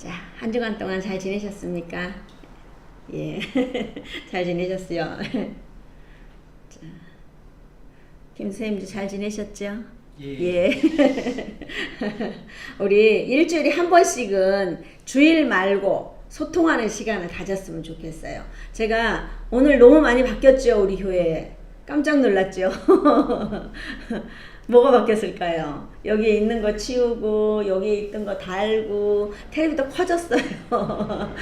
자, 한 주간 동안 잘 지내셨습니까? 예. 잘 지내셨어요. 자. 김 선생님도 잘 지내셨죠? 예. 우리 일주일에 한 번씩은 주일 말고 소통하는 시간을 가졌으면 좋겠어요. 제가 오늘 너무 많이 바뀌었죠, 우리 교회. 깜짝 놀랐죠? 뭐가 바뀌었을까요? 여기 있는 거 치우고, 여기 있던 거 달고, 텔레비도 커졌어요.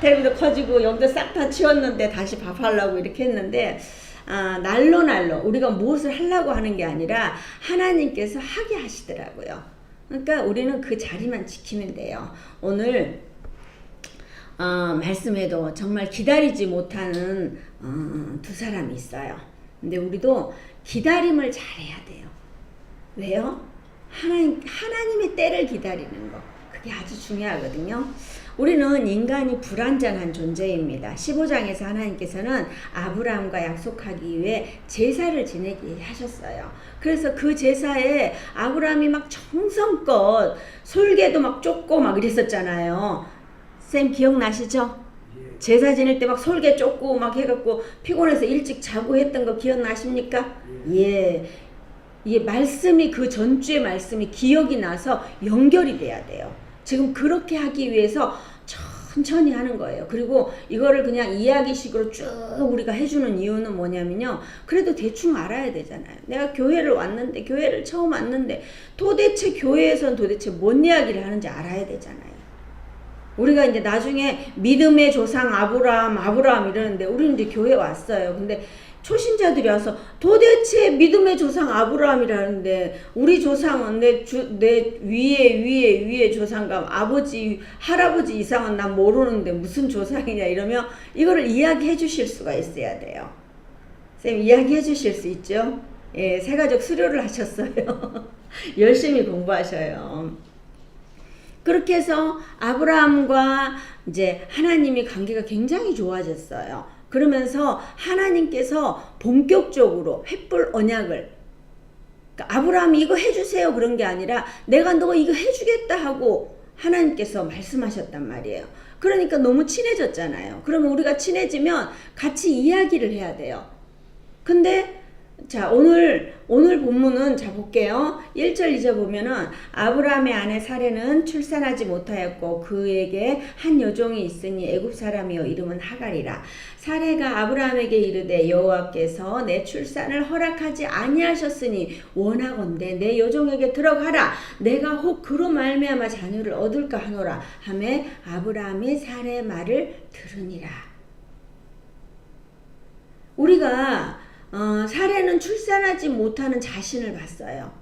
텔레비도 커지고, 여기도 싹 다 치웠는데 다시 밥 하려고 이렇게 했는데, 아, 날로 날로 우리가 무엇을 하려고 하는 게 아니라 하나님께서 하게 하시더라고요. 그러니까 우리는 그 자리만 지키면 돼요. 오늘 어, 말씀에도 정말 기다리지 못하는 어, 두 사람이 있어요. 근데 우리도 기다림을 잘해야 돼요. 왜요? 하나님, 하나님의 때를 기다리는 거. 그게 아주 중요하거든요. 우리는 인간이 불완전한 존재입니다. 15장에서 하나님께서는 아브라함과 약속하기 위해 제사를 지내게 하셨어요. 그래서 그 제사에 아브라함이 막 정성껏 솔개도 막 쫓고 막 이랬었잖아요. 쌤 기억나시죠? 제사 지낼 때 막 솔개 쫓고 막 해갖고 피곤해서 일찍 자고 했던 거 기억나십니까? 예. 이 말씀이 그 전주의 말씀이 기억이 나서 연결이 돼야 돼요. 지금 그렇게 하기 위해서 천천히 하는 거예요. 그리고 이거를 그냥 이야기식으로 쭉 우리가 해주는 이유는 뭐냐면요. 그래도 대충 알아야 되잖아요. 내가 교회를 왔는데, 교회를 처음 왔는데, 도대체 교회에선 도대체 뭔 이야기를 하는지 알아야 되잖아요. 우리가 이제 나중에 믿음의 조상 아브라함, 아브라함 이러는데, 우리는 이제 교회 왔어요. 근데 초신자들이 와서 도대체 믿음의 조상 아브라함이라는데 우리 조상은 내, 주, 내 위에 위에 위에 조상감 아버지 할아버지 이상은 난 모르는데 무슨 조상이냐 이러면 이거를 이야기해 주실 수가 있어야 돼요. 쌤 이야기해 주실 수 있죠? 예, 세가족 수료를 하셨어요. 열심히 공부하셔요. 그렇게 해서 아브라함과 이제 하나님의 관계가 굉장히 좋아졌어요. 그러면서 하나님께서 본격적으로 횃불 언약을 그러니까 아브라함이 이거 해주세요 그런 게 아니라 내가 너 이거 해주겠다 하고 하나님께서 말씀하셨단 말이에요. 그러니까 너무 친해졌잖아요. 그러면 우리가 친해지면 같이 이야기를 해야 돼요. 근데 자, 오늘, 오늘 본문은 자, 볼게요. 1절, 2절 보면은, 아브라함의 아내 사례는 출산하지 못하였고, 그에게 한 여종이 있으니 애굽 사람이요, 이름은 하갈이라. 사례가 아브라함에게 이르되, 여호와께서 내 출산을 허락하지 아니하셨으니, 원하건대 내 여종에게 들어가라. 내가 혹 그로 말미암아 자녀를 얻을까 하노라. 하매 아브라함이 사례의 말을 들으니라. 우리가 어, 사례는 출산하지 못하는 자신을 봤어요.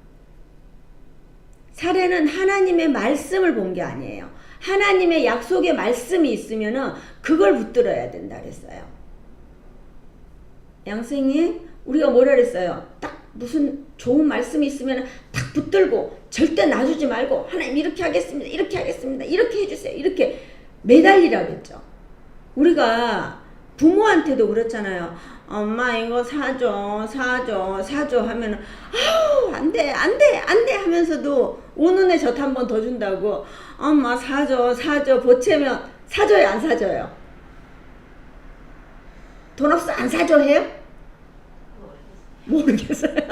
사례는 하나님의 말씀을 본 게 아니에요. 하나님의 약속의 말씀이 있으면은 그걸 붙들어야 된다 그랬어요. 양생이 우리가 뭐라 그랬어요? 딱 무슨 좋은 말씀이 있으면 딱 붙들고 절대 놔주지 말고 하나님 이렇게 하겠습니다. 이렇게 하겠습니다. 이렇게 해주세요. 이렇게 매달리라 그랬죠. 우리가 부모한테도 그렇잖아요. 엄마 이거 사줘 사줘 사줘 하면은 아우 안돼 안돼 안돼 하면서도 오는 애 젖 한 번 더 준다고. 엄마 사줘 사줘. 보채면 사줘요 안 사줘요? 돈 없어 안 사줘 해요? 모르겠어요.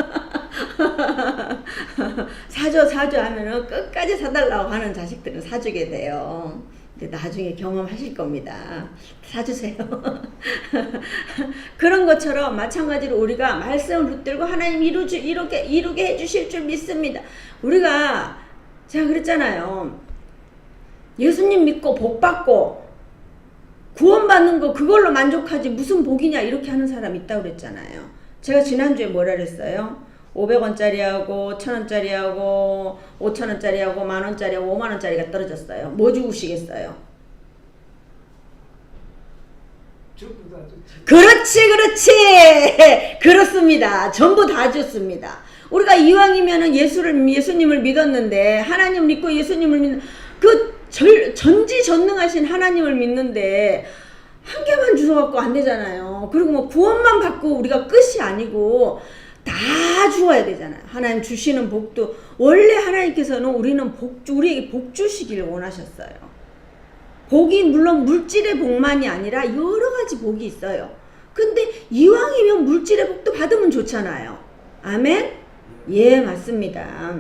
사줘 사줘 하면은 끝까지 사달라고 하는 자식들은 사주게 돼요 나중에 경험하실 겁니다. 사주세요. 그런 것처럼 마찬가지로 우리가 말씀을 붙들고 하나님 이루주, 이렇게, 이루게 해주실 줄 믿습니다. 우리가, 제가 그랬잖아요. 예수님 믿고 복 받고 구원받는 거 그걸로 만족하지 무슨 복이냐 이렇게 하는 사람 있다고 그랬잖아요. 제가 지난주에 뭐라 그랬어요? 500원짜리하고 1000원짜리하고 5000원짜리하고 만원짜리하고 5만원짜리가 떨어졌어요. 뭐 주우시겠어요? 그렇지 그렇지 그렇습니다. 전부 다 줬습니다. 우리가 이왕이면은 예수를 예수님을 믿었는데 하나님 믿고 예수님을 믿는 그 절, 전지전능하신 하나님을 믿는데 한 개만 주워갖고 안 되잖아요. 그리고 뭐 구원만 받고 우리가 끝이 아니고 다 주어야 되잖아요. 하나님 주시는 복도 원래 하나님께서는 우리는 복 우리에게 복 주시기를 원하셨어요. 복이 물론 물질의 복만이 아니라 여러 가지 복이 있어요. 근데 이왕이면 물질의 복도 받으면 좋잖아요. 아멘? 예, 맞습니다.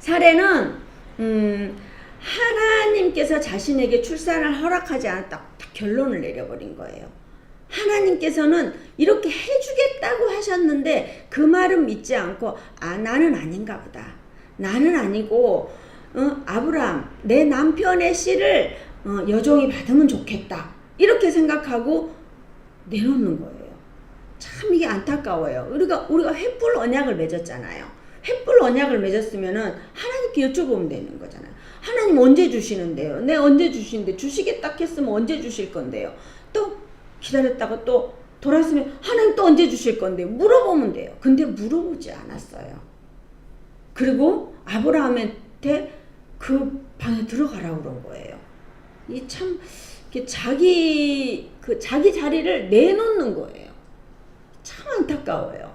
사례는 음, 하나님께서 자신에게 출산을 허락하지 않았다. 딱 결론을 내려버린 거예요. 하나님께서는 이렇게 해주겠다고 하셨는데 그 말은 믿지 않고 아 나는 아닌가 보다. 나는 아니고 어, 아브라함 내 남편의 씨를 어, 여종이 받으면 좋겠다. 이렇게 생각하고 내놓는 거예요. 참 이게 안타까워요. 우리가 우리가 횃불 언약을 맺었잖아요. 횃불 언약을 맺었으면은 하나님께 여쭤보면 되는 거잖아요. 하나님 언제 주시는데요? 내 언제 주시는데 주시겠다 했으면 언제 주실 건데요? 또 기다렸다가 또 돌았으면 하나님 또 언제 주실 건데요? 물어보면 돼요. 근데 물어보지 않았어요. 그리고 아브라함한테 그 방에 들어가라고 그런 거예요. 이 참 자기 그 자기 자리를 내놓는 거예요. 참 안타까워요.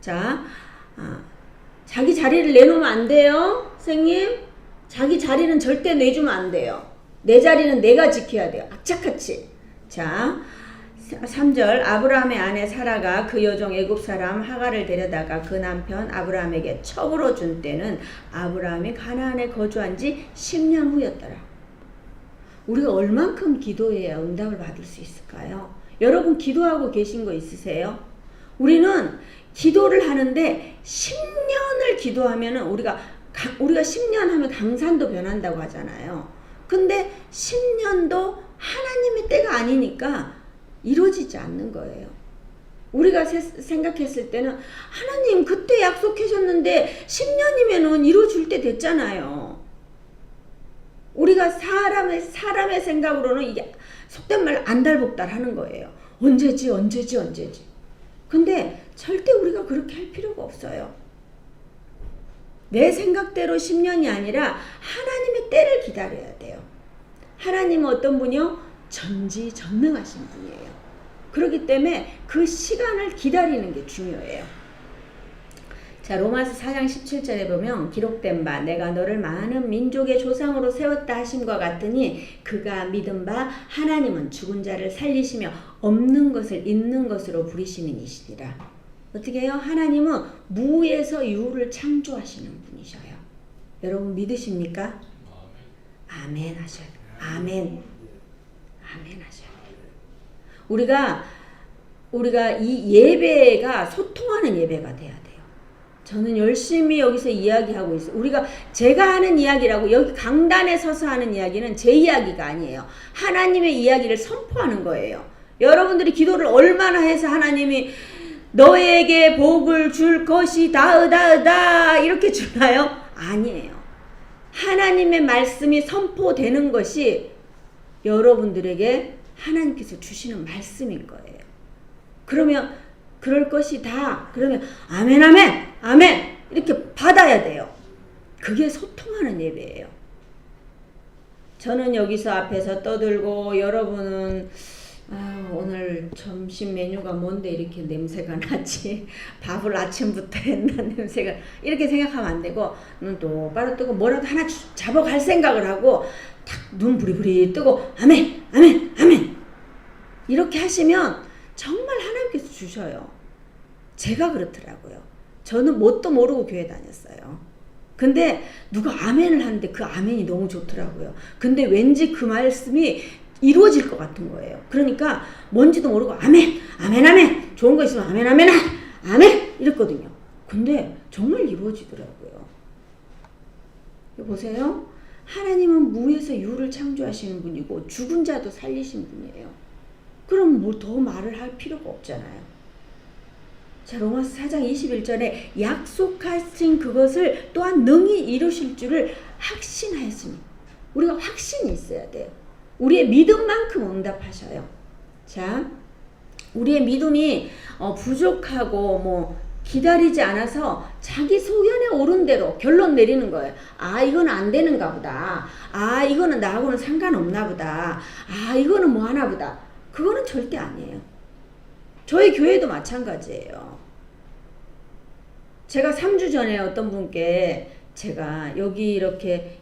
자, 아, 자기 자리를 내놓으면 안 돼요, 선생님. 자기 자리는 절대 내주면 안 돼요. 내 자리는 내가 지켜야 돼요. 악착같이. 자, 3절 아브라함의 아내 사라가 그 여종 애굽 사람 하가를 데려다가 그 남편 아브라함에게 첩으로 준 때는 아브라함이 가나안에 거주한 지 10년 후였더라. 우리가 얼만큼 기도해야 응답을 받을 수 있을까요? 여러분 기도하고 계신 거 있으세요? 우리는 기도를 하는데 10년을 기도하면은 우리가 가- 우리가 10년 하면 강산도 변한다고 하잖아요. 근데 10년도 하나님의 때가 아니니까 이루어지지 않는 거예요. 우리가 세- 생각했을 때는 하나님 그때 약속하셨는데 10년이면은 이루어질 때 됐잖아요. 우리가 사람의 사람의 생각으로는 이게 속된 말 안달복달 하는 거예요. 언제지 언제지 언제지. 근데 절대 우리가 그렇게 할 필요가 없어요. 내 생각대로 10년이 아니라 하나님의 때를 기다려야 돼요. 하나님은 어떤 분이요? 전지전능하신 분이에요. 그렇기 때문에 그 시간을 기다리는 게 중요해요. 자, 로마서 4장 17절에 보면 기록된 바 내가 너를 많은 민족의 조상으로 세웠다 하심과 같으니 그가 믿은 바 하나님은 죽은 자를 살리시며 없는 것을 있는 것으로 부리시는 이시니라. 어떻게 해요? 하나님은 무에서 유를 창조하시는 분이셔요. 여러분 믿으십니까? 아멘 하셔야 돼요. 아멘. 아멘 하셔야 돼요. 우리가 우리가 이 예배가 소통하는 예배가 돼야 돼요. 저는 열심히 여기서 이야기하고 있어요. 우리가 제가 하는 이야기라고 여기 강단에 서서 하는 이야기는 제 이야기가 아니에요. 하나님의 이야기를 선포하는 거예요. 여러분들이 기도를 얼마나 해서 하나님이 너에게 복을 줄 것이 다 으다 으다 이렇게 주나요? 아니에요. 하나님의 말씀이 선포되는 것이 여러분들에게 하나님께서 주시는 말씀인 거예요. 그러면 그럴 것이 다 그러면 아멘 아멘 아멘 이렇게 받아야 돼요. 그게 소통하는 예배예요. 저는 여기서 앞에서 떠들고 여러분은 아, 오늘 점심 메뉴가 뭔데 이렇게 냄새가 나지? 밥을 아침부터 했나 냄새가 이렇게 생각하면 안 되고 눈 똑바로 뜨고 뭐라도 하나 주- 잡아갈 생각을 하고 탁 눈 부리부리 뜨고 아멘 아멘 아멘 이렇게 하시면 정말 하나님께서 주셔요. 제가 그렇더라고요. 저는 뭣도 모르고 교회 다녔어요. 근데 누가 아멘을 하는데 그 아멘이 너무 좋더라고요. 근데 왠지 그 말씀이 이루어질 것 같은 거예요. 그러니까 뭔지도 모르고 아멘, 아멘, 아멘. 좋은 거 있으면 아멘, 아멘, 아멘 이랬거든요. 근데 정말 이루어지더라고요. 보세요. 하나님은 무에서 유를 창조하시는 분이고 죽은 자도 살리신 분이에요. 그럼 뭐더 말을 할 필요가 없잖아요. 자, 로마서 4장 21절에 약속하신 그것을 또한 능히 이루실 줄을 확신하였으니 우리가 확신이 있어야 돼요. 우리의 믿음만큼 응답하셔요. 자, 우리의 믿음이 어, 부족하고 뭐 기다리지 않아서 자기 소견에 오른 대로 결론 내리는 거예요. 아, 이건 안 되는가 보다. 아, 이거는 나하고는 상관없나 보다. 아, 이거는 뭐 하나 보다. 그거는 절대 아니에요. 저희 교회도 마찬가지예요. 제가 3주 전에 어떤 분께 제가 여기 이렇게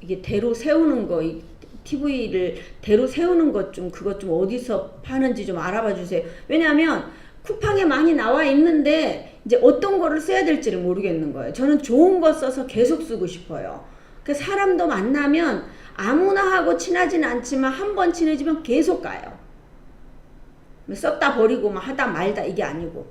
이게 대로 세우는 거 이- TV를 대로 세우는 것 좀 그것 좀 어디서 파는지 좀 알아봐 주세요. 왜냐하면 쿠팡에 많이 나와 있는데 이제 어떤 거를 써야 될지를 모르겠는 거예요. 저는 좋은 거 써서 계속 쓰고 싶어요. 그 사람도 만나면 아무나 하고 친하진 않지만 한 번 친해지면 계속 가요. 썼다 버리고 막 하다 말다 이게 아니고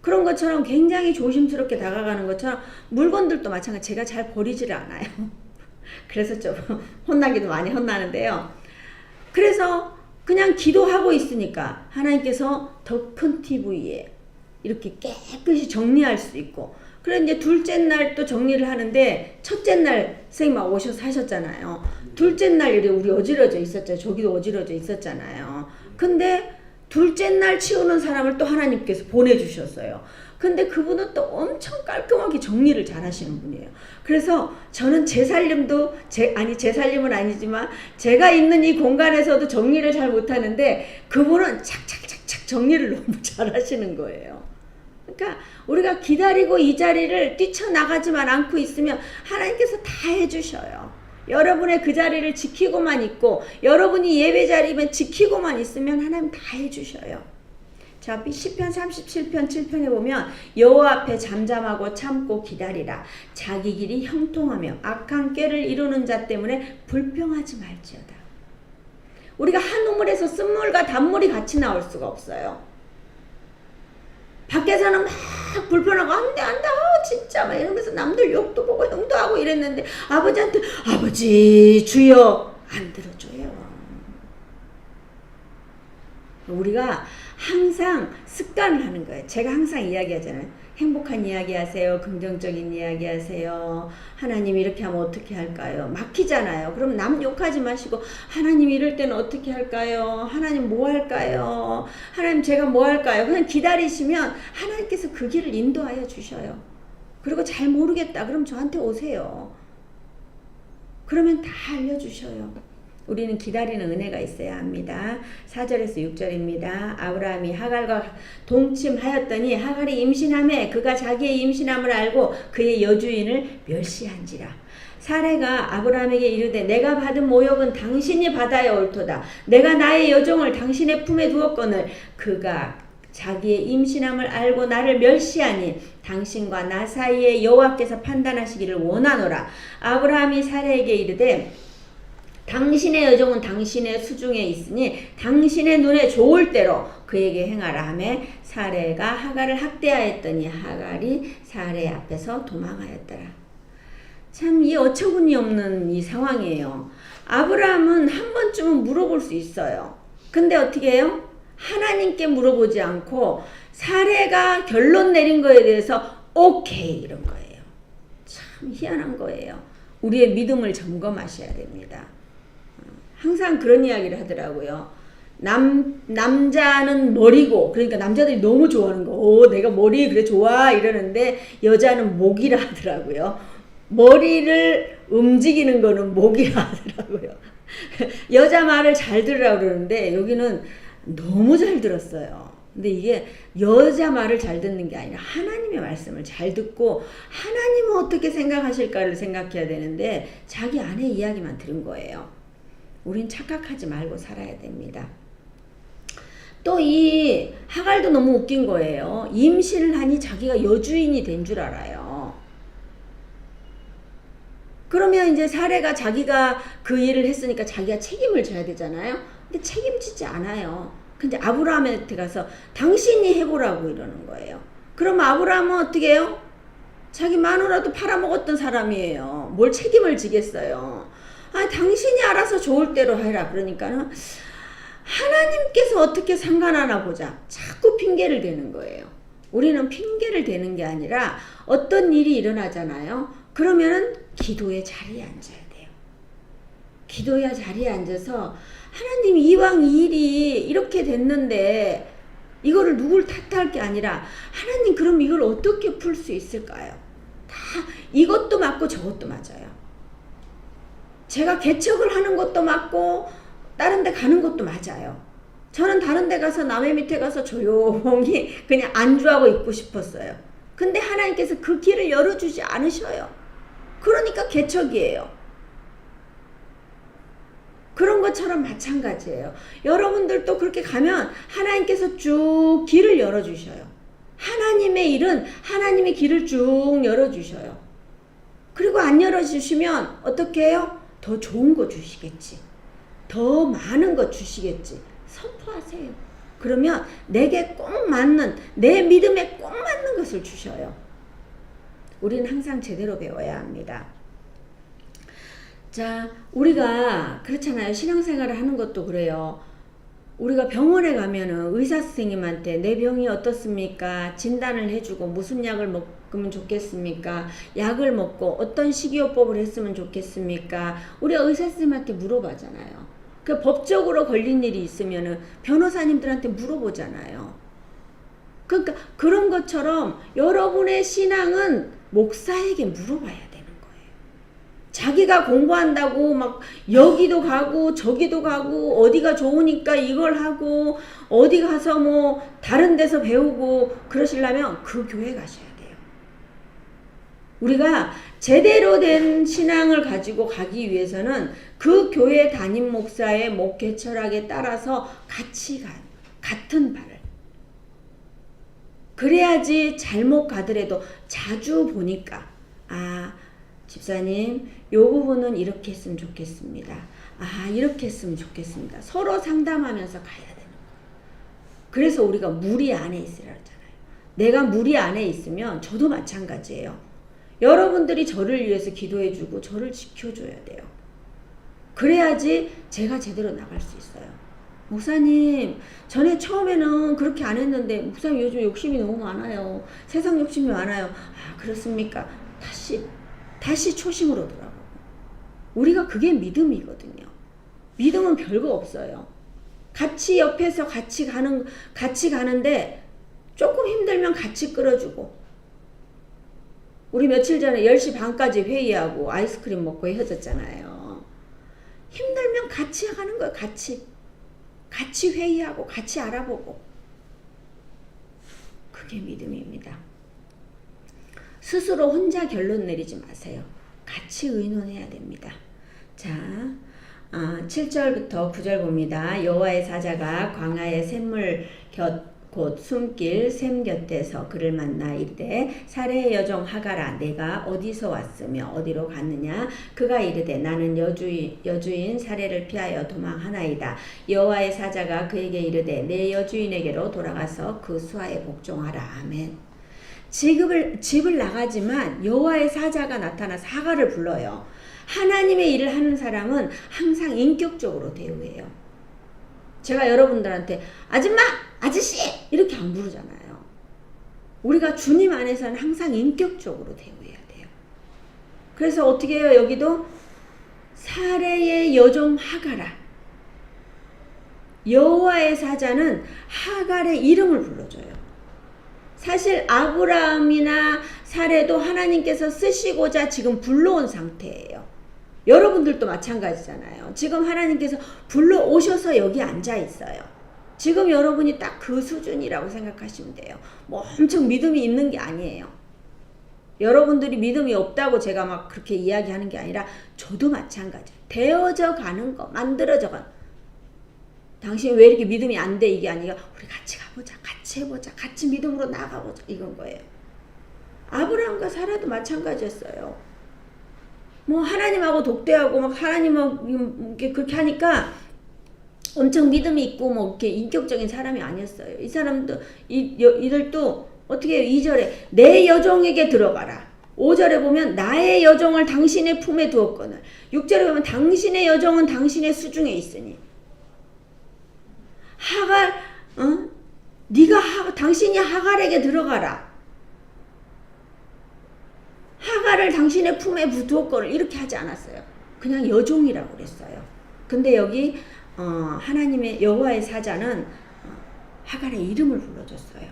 그런 것처럼 굉장히 조심스럽게 다가가는 것처럼 물건들도 마찬가지 제가 잘 버리지를 않아요. 그래서 좀 혼나기도 많이 혼나는데요. 그래서 그냥 기도하고 있으니까 하나님께서 더 큰 TV에 이렇게 깨끗이 정리할 수 있고 그래 이제 둘째 날 또 정리를 하는데 첫째 날 선생님 오셔서 하셨잖아요. 둘째 날 우리 어지러져 있었죠. 저기도 어지러져 있었잖아요. 근데 둘째 날 치우는 사람을 또 하나님께서 보내주셨어요. 근데 그분은 또 엄청 깔끔하게 정리를 잘 하시는 분이에요. 그래서 저는 제 살림도, 제, 아니, 제 살림은 아니지만 제가 있는 이 공간에서도 정리를 잘 못하는데 그분은 착착착착 정리를 너무 잘 하시는 거예요. 그러니까 우리가 기다리고 이 자리를 뛰쳐나가지만 않고 있으면 하나님께서 다 해주셔요. 여러분의 그 자리를 지키고만 있고 여러분이 예배 자리면 지키고만 있으면 하나님 다 해주셔요. 자, 시편 37편 7편에 보면 여호와 앞에 잠잠하고 참고 기다리라. 자기 길이 형통하며 악한 꾀를 이루는 자 때문에 불평하지 말지어다. 우리가 한 우물에서 쓴물과 단물이 같이 나올 수가 없어요. 밖에서는 막 불편하고 안돼 안돼 아 진짜 막 이러면서 남들 욕도 보고 형도 하고 이랬는데 아버지한테 아버지 주여 안 들어줘요. 우리가 항상 습관을 하는 거예요. 제가 항상 이야기하잖아요. 행복한 이야기 하세요. 긍정적인 이야기 하세요. 하나님 이렇게 하면 어떻게 할까요? 막히잖아요. 그럼 남 욕하지 마시고 하나님 이럴 때는 어떻게 할까요? 하나님 뭐 할까요? 하나님 제가 뭐 할까요? 그냥 기다리시면 하나님께서 그 길을 인도하여 주셔요. 그리고 잘 모르겠다. 그럼 저한테 오세요. 그러면 다 알려주셔요. 우리는 기다리는 은혜가 있어야 합니다. 4절에서 6절입니다. 아브라함이 하갈과 동침하였더니 하갈이 임신함에 그가 자기의 임신함을 알고 그의 여주인을 멸시한지라. 사례가 아브라함에게 이르되 내가 받은 모욕은 당신이 받아야 옳도다. 내가 나의 여종을 당신의 품에 두었거늘 그가 자기의 임신함을 알고 나를 멸시하니 당신과 나 사이에 여호와께서 판단하시기를 원하노라. 아브라함이 사례에게 이르되 당신의 여종은 당신의 수중에 있으니 당신의 눈에 좋을 대로 그에게 행하라 하매 사례가 하갈을 학대하였더니 하갈이 사례 앞에서 도망하였더라. 참 이 어처구니 없는 이 상황이에요. 아브라함은 한 번쯤은 물어볼 수 있어요. 근데 어떻게 해요? 하나님께 물어보지 않고 사례가 결론 내린 거에 대해서 오케이 이런 거예요. 참 희한한 거예요. 우리의 믿음을 점검하셔야 됩니다. 항상 그런 이야기를 하더라고요. 남, 남자는 머리고, 그러니까 남자들이 너무 좋아하는 거. 오, 내가 머리 그래 좋아. 이러는데, 여자는 목이라 하더라고요. 머리를 움직이는 거는 목이라 하더라고요. 여자 말을 잘 들으라고 그러는데, 여기는 너무 잘 들었어요. 근데 이게 여자 말을 잘 듣는 게 아니라 하나님의 말씀을 잘 듣고 하나님은 어떻게 생각하실까를 생각해야 되는데 자기 아내 이야기만 들은 거예요. 우린 착각하지 말고 살아야 됩니다. 또 이 하갈도 너무 웃긴 거예요. 임신을 하니 자기가 여주인이 된 줄 알아요. 그러면 이제 사례가 자기가 그 일을 했으니까 자기가 책임을 져야 되잖아요. 근데 책임지지 않아요. 근데 아브라함한테 가서 당신이 해보라고 이러는 거예요. 그럼 아브라함은 어떻게 해요? 자기 마누라도 팔아먹었던 사람이에요. 뭘 책임을 지겠어요. 아, 당신이 알아서 좋을 대로 해라. 그러니까는 하나님께서 어떻게 상관하나 보자. 자꾸 핑계를 대는 거예요. 우리는 핑계를 대는 게 아니라 어떤 일이 일어나잖아요. 그러면은 기도의 자리에 앉아야 돼요. 기도의 자리에 앉아서 하나님 이왕 이 일이 이렇게 됐는데 이거를 누굴 탓할 게 아니라 하나님 그럼 이걸 어떻게 풀 수 있을까요? 다 이것도 맞고 저것도 맞아요. 제가 개척을 하는 것도 맞고 다른 데 가는 것도 맞아요. 저는 다른 데 가서 남의 밑에 가서 조용히 그냥 안주하고 있고 싶었어요. 근데 하나님께서 그 길을 열어주지 않으셔요. 그러니까 개척이에요. 그런 것처럼 마찬가지예요. 여러분들도 그렇게 가면 하나님께서 쭉 길을 열어주셔요. 하나님의 일은 하나님의 길을 쭉 열어주셔요. 그리고 안 열어주시면 어떻게 해요? 더 좋은 거 주시겠지. 더 많은 거 주시겠지. 선포하세요. 그러면 내게 꼭 맞는, 내 믿음에 꼭 맞는 것을 주셔요. 우리는 항상 제대로 배워야 합니다. 자, 우리가 그렇잖아요. 신앙생활을 하는 것도 그래요. 우리가 병원에 가면은 의사 선생님한테 내 병이 어떻습니까? 진단을 해주고 무슨 약을 먹 으면 좋겠습니까? 약을 먹고 어떤 식이요법을 했으면 좋겠습니까? 우리가 의사 선생님한테 물어봐잖아요. 그 법적으로 걸린 일이 있으면은 변호사님들한테 물어보잖아요. 그러니까 그런 것처럼 여러분의 신앙은 목사에게 물어봐야 되는 거예요. 자기가 공부한다고 막 여기도 가고 저기도 가고 어디가 좋으니까 이걸 하고 어디 가서 뭐 다른 데서 배우고 그러시려면 그 교회 가셔야. 우리가 제대로 된 신앙을 가지고 가기 위해서는 그 교회 담임 목사의 목회 철학에 따라서 같이 가 같은 발을 그래야지 잘못 가더라도 자주 보니까 아 집사님 요 부분은 이렇게 했으면 좋겠습니다. 아 이렇게 했으면 좋겠습니다. 서로 상담하면서 가야 되는. 그래서 우리가 무리 안에 있으라 그러잖아요. 내가 무리 안에 있으면 저도 마찬가지예요. 여러분들이 저를 위해서 기도해주고 저를 지켜줘야 돼요. 그래야지 제가 제대로 나갈 수 있어요. 목사님, 전에 처음에는 그렇게 안 했는데, 목사님 요즘 욕심이 너무 많아요. 세상 욕심이 많아요. 아, 그렇습니까? 다시, 다시 초심으로 돌아가고. 우리가 그게 믿음이거든요. 믿음은 별거 없어요. 같이 옆에서 같이 가는, 같이 가는데, 조금 힘들면 같이 끌어주고. 우리 며칠 전에 10시 반까지 회의하고 아이스크림 먹고 헤어졌잖아요. 힘들면 같이 가는 거예요, 같이. 같이 회의하고 같이 알아보고 그게 믿음입니다. 스스로 혼자 결론 내리지 마세요. 같이 의논해야 됩니다. 자, 아, 7절부터 9절 봅니다. 여호와의 사자가 광야의 샘물 곁 곧 숨길 샘 곁에서 그를 만나 이르되 사례의 여종 하가라. 내가 어디서 왔으며 어디로 갔느냐? 그가 이르되 나는 여주인 여주인 사례를 피하여 도망하나이다. 여호와의 사자가 그에게 이르되 내 여주인에게로 돌아가서 그 수하에 복종하라. 아멘. 집을 집을 나가지만 여호와의 사자가 나타나서 하가를 불러요. 하나님의 일을 하는 사람은 항상 인격적으로 대우해요. 제가 여러분들한테 아줌마, 아저씨 이렇게 안 부르잖아요. 우리가 주님 안에서는 항상 인격적으로 대우해야 돼요. 그래서 어떻게 해요? 여기도 사례의 여종 하가라. 여호와의 사자는 하갈의 이름을 불러줘요. 사실 아브라함이나 사례도 하나님께서 쓰시고자 지금 불러온 상태예요. 여러분들도 마찬가지잖아요. 지금 하나님께서 불러오셔서 여기 앉아 있어요. 지금 여러분이 딱 그 수준이라고 생각하시면 돼요. 뭐 엄청 믿음이 있는 게 아니에요. 여러분들이 믿음이 없다고 제가 막 그렇게 이야기하는 게 아니라 저도 마찬가지. 되어져 가는 거, 만들어져 가. 당신 왜 이렇게 믿음이 안 돼? 이게 아니라 우리 같이 가보자, 같이 해보자, 같이 믿음으로 나가보자 이건 거예요. 아브라함과 사라도 마찬가지였어요. 뭐 하나님하고 독대하고 막 하나님하고 그렇게 하니까 엄청 믿음이 있고 뭐 이렇게 인격적인 사람이 아니었어요. 이 사람도 이 이들도 어떻게 2절에 내 여종에게 들어가라. 5절에 보면 나의 여종을 당신의 품에 두었거늘 6절에 보면 당신의 여종은 당신의 수중에 있으니 하갈 어? 네가 하, 당신이 하갈에게 들어가라. 하가를 당신의 품에 두었거늘 이렇게 하지 않았어요. 그냥 여종이라고 그랬어요. 근데 여기 어, 하나님의 여호와의 사자는 어, 하갈의 이름을 불러줬어요.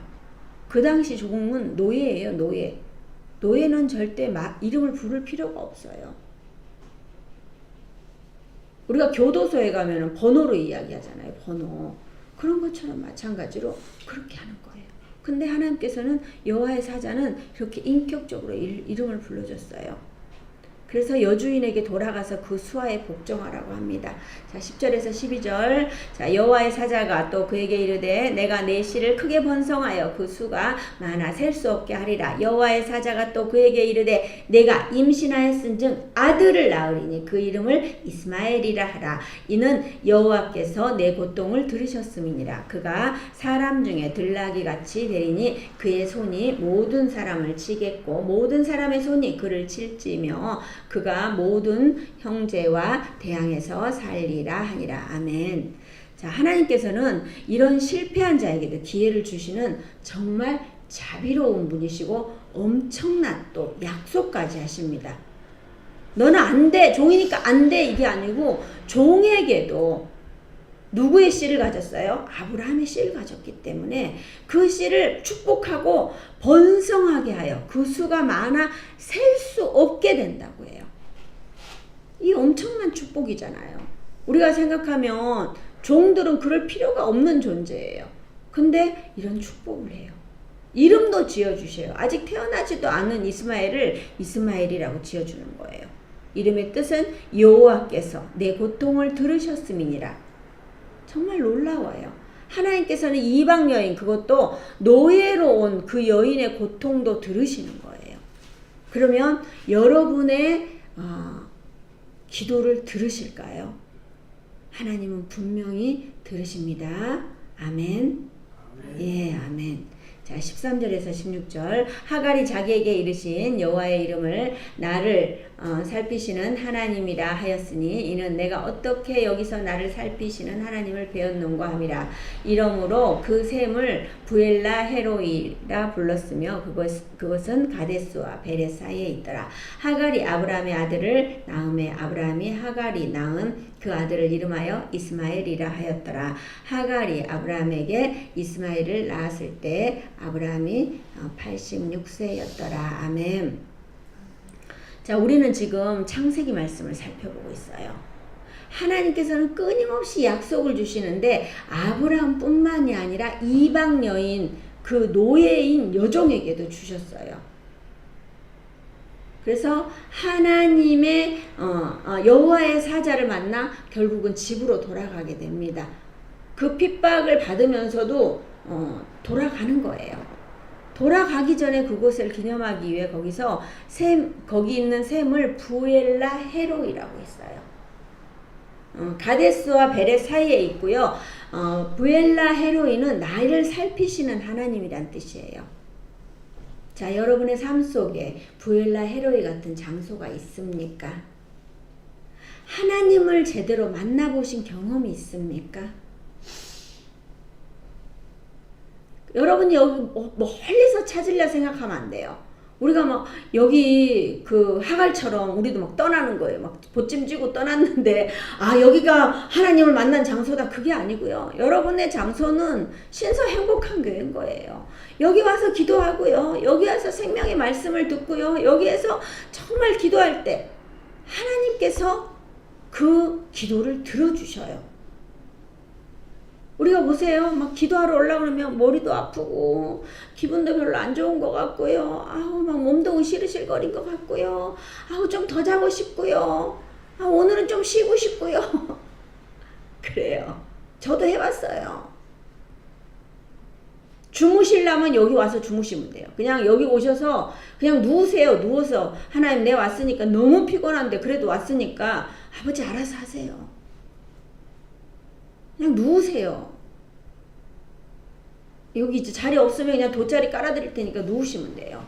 그 당시 종은 노예예요, 노예. 노예는 절대 마, 이름을 부를 필요가 없어요. 우리가 교도소에 가면 번호로 이야기하잖아요, 번호. 그런 것처럼 마찬가지로 그렇게 하는 거예요. 근데 하나님께서는 여호와의 사자는 이렇게 인격적으로 이름을 불러줬어요. 그래서 여주인에게 돌아가서 그 수하에 복종하라고 합니다. 자, 10절에서 12절. 자, 여호와의 사자가 또 그에게 이르되 내가 내 씨를 크게 번성하여 그 수가 많아 셀 수 없게 하리라. 여호와의 사자가 또 그에게 이르되 내가 임신하였은즉 아들을 낳으리니 그 이름을 이스마엘이라 하라. 이는 여호와께서 내 고통을 들으셨음이니라. 그가 사람 중에 들나귀 같이 되리니 그의 손이 모든 사람을 치겠고 모든 사람의 손이 그를 칠지며 그가 모든 형제와 대항해서 살리라 하니라. 아멘. 자, 하나님께서는 이런 실패한 자에게도 기회를 주시는 정말 자비로운 분이시고 엄청난 또 약속까지 하십니다. 너는 안 돼. 종이니까 안 돼. 이게 아니고 종에게도 누구의 씨를 가졌어요? 아브라함의 씨를 가졌기 때문에 그 씨를 축복하고 번성하게 하여 그 수가 많아 셀 수 없게 된다고 해요. 이 엄청난 축복이잖아요. 우리가 생각하면 종들은 그럴 필요가 없는 존재예요. 근데 이런 축복을 해요. 이름도 지어주셔요. 아직 태어나지도 않은 이스마엘을 이스마엘이라고 지어주는 거예요. 이름의 뜻은 여호와께서 내 고통을 들으셨음이니라. 정말 놀라워요. 하나님께서는 이방 여인 그것도 노예로 온 그 여인의 고통도 들으시는 거예요. 그러면 여러분의 어, 기도를 들으실까요? 하나님은 분명히 들으십니다. 아멘. 예, 아멘. 자, 13절에서 16절. 하갈이 자기에게 이르신 여호와의 이름을 나를 어, 살피시는 하나님이라 하였으니 이는 내가 어떻게 여기서 나를 살피시는 하나님을 배웠는가 함이라. 이러므로 그 샘을 부엘라 헤로이라 불렀으며 그것, 그것은 가데스와 베레 사이에 있더라. 하갈이 아브라함의 아들을 낳음에 아브라함이 하갈이 낳은 그 아들을 이름하여 이스마엘이라 하였더라. 하갈이 아브라함에게 이스마엘을 낳았을 때 아브라함이 86세였더라. 아멘. 자, 우리는 지금 창세기 말씀을 살펴보고 있어요. 하나님께서는 끊임없이 약속을 주시는데 아브라함뿐만이 아니라 이방 여인 그 노예인 여종에게도 주셨어요. 그래서 하나님의 어, 어, 여호와의 사자를 만나 결국은 집으로 돌아가게 됩니다. 그 핍박을 받으면서도 어, 돌아가는 거예요. 돌아가기 전에 그곳을 기념하기 위해 거기서 샘 거기 있는 샘을 부엘라 헤로이라고 했어요. 어, 가데스와 베레 사이에 있고요. 어, 부엘라 헤로이는 나를 살피시는 하나님이란 뜻이에요. 자, 여러분의 삶 속에 부엘라 헤로이 같은 장소가 있습니까? 하나님을 제대로 만나보신 경험이 있습니까? 여러분이 여기 뭐 멀리서 찾으려 생각하면 안 돼요. 우리가 막 여기 그 하갈처럼 우리도 막 떠나는 거예요. 막 보찜 쥐고 떠났는데 아 여기가 하나님을 만난 장소다 그게 아니고요. 여러분의 장소는 신서 행복한 교회인 거예요. 여기 와서 기도하고요. 여기 와서 생명의 말씀을 듣고요. 여기에서 정말 기도할 때 하나님께서 그 기도를 들어주셔요. 우리가 보세요. 막 기도하러 올라오면 머리도 아프고 기분도 별로 안 좋은 것 같고요. 아우 막 몸도 으실으실거린 것 같고요. 아우 좀 더 자고 싶고요. 아 오늘은 좀 쉬고 싶고요. 그래요. 저도 해봤어요. 주무실라면 여기 와서 주무시면 돼요. 그냥 여기 오셔서 그냥 누우세요. 누워서 하나님 내 왔으니까 너무 피곤한데 그래도 왔으니까 아버지 알아서 하세요. 그냥 누우세요. 여기 이제 자리 없으면 그냥 돗자리 깔아드릴 테니까 누우시면 돼요.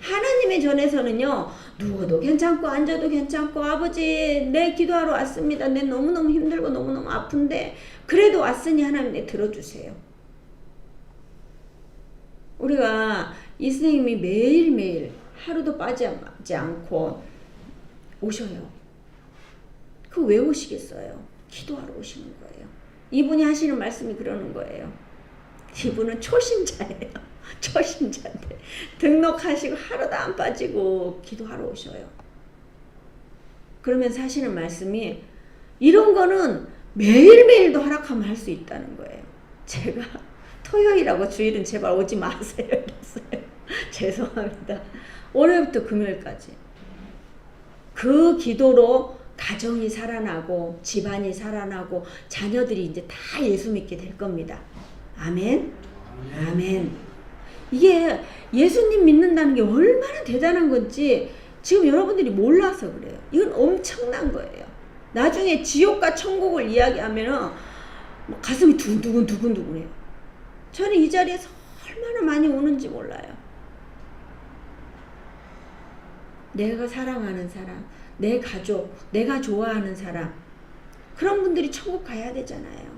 하나님의 전에서는요, 누워도 괜찮고, 앉아도 괜찮고, 아버지, 내 기도하러 왔습니다. 내 너무너무 힘들고 너무너무 아픈데, 그래도 왔으니 하나님 내 들어주세요. 우리가 이 선생님이 매일매일 하루도 빠지지 않고 오셔요. 그 왜 오시겠어요? 기도하러 오시는 거예요. 이분이 하시는 말씀이 그러는 거예요. 이분은 초신자예요. 초신자인데 등록하시고 하루도 안 빠지고 기도하러 오셔요. 그러면서 하시는 말씀이 이런 거는 매일매일도 허락하면 할 수 있다는 거예요. 제가 토요일하고 주일은 제발 오지 마세요. 이랬어요. 죄송합니다. 월요일부터 금요일까지. 그 기도로 가정이 살아나고 집안이 살아나고 자녀들이 이제 다 예수 믿게 될 겁니다. 아멘. 아멘. 이게 예수님 믿는다는 게 얼마나 대단한 건지 지금 여러분들이 몰라서 그래요. 이건 엄청난 거예요. 나중에 지옥과 천국을 이야기하면은 뭐 가슴이 두근두근 두근두근해요. 저는 이 자리에서 얼마나 많이 오는지 몰라요. 내가 사랑하는 사람, 내 가족, 내가 좋아하는 사람, 그런 분들이 천국 가야 되잖아요.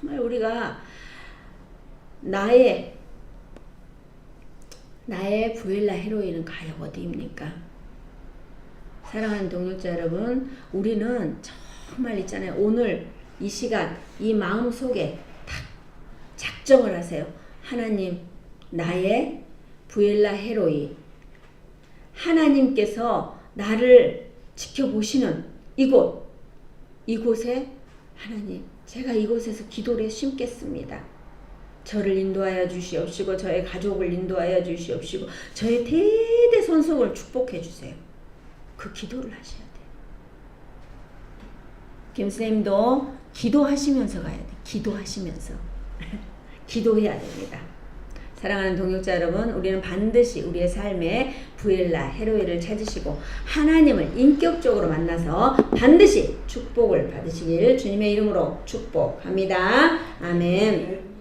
정말 우리가 나의 나의 부엘라 헤로인은 과연 어디입니까? 사랑하는 동역자 여러분, 우리는 정말 있잖아요. 오늘 이 시간, 이 마음 속에 딱 작정을 하세요. 하나님, 나의 부엘라 헤로이. 하나님께서 나를 지켜보시는 이곳, 이곳에 하나님, 제가 이곳에서 기도를 심겠습니다. 저를 인도하여 주시옵시고 저의 가족을 인도하여 주시옵시고 저의 대대손속을 축복해 주세요. 그 기도를 하셔야 돼요. 김쌤도 기도하시면서 가야 돼. 기도하시면서 기도해야 됩니다. 사랑하는 동역자 여러분, 우리는 반드시 우리의 삶에 부엘라 헤로이를 찾으시고 하나님을 인격적으로 만나서 반드시 축복을 받으시길 주님의 이름으로 축복합니다. 아멘.